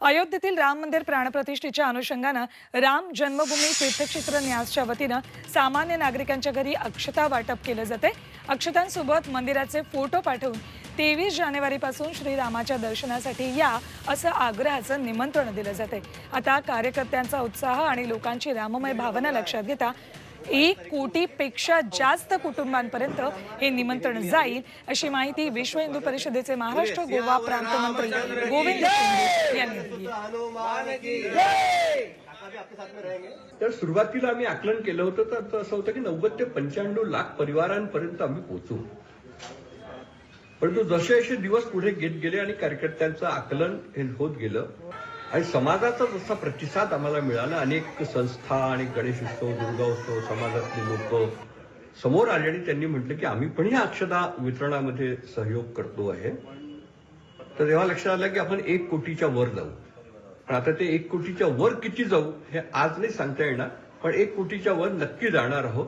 अयोध्येतील राम मंदिर प्राणप्रतिष्ठेच्या अनुषंगानं राम जन्मभूमी तीर्थक्षेत्र न्यासच्या वतीनं सामान्य नागरिकांच्या घरी अक्षता वाटप केलं जाते. अक्षतांसोबत मंदिराचे फोटो पाठवून तेवीस जानेवारीपासून श्रीरामाच्या दर्शनासाठी या असं आग्रहाचं निमंत्रण दिलं जाते. आता कार्यकर्त्यांचा उत्साह आणि लोकांची राममय भावना लक्षात घेता एक कोटीपेक्षा जास्त कुटुंबांपर्यंत हे निमंत्रण जाईल अशी माहिती विश्व हिंदू परिषदेचे महाराष्ट्र गोवा प्रांत मंत्री गोविंद शिंदे तर सुरुवातीला आम्ही आकलन केलं होतं तर असं होतं की नव्वद ते पंच्याण्णव लाख परिवारांपर्यंत आम्ही पोहोचू. परंतु जसे जसे दिवस पुढे घेत गेले आणि कार्यकर्त्यांचं आकलन हे होत गेलं आणि समाजाचा जसा प्रतिसाद आम्हाला मिळाला अनेक संस्था आणि गणेश उत्सव दुर्गा उत्सव समाजातले लोक समोर आले आणि त्यांनी म्हटलं की आम्ही पण या अक्षता वितरणामध्ये सहयोग करतो आहे. तर तेव्हा लक्षात आलं की आपण एक कोटीच्या वर जाऊ. पण आता ते एक कोटीच्या वर किती जाऊ हे आज नाही सांगता येणार. पण एक कोटीच्या वर नक्की जाणार आहोत.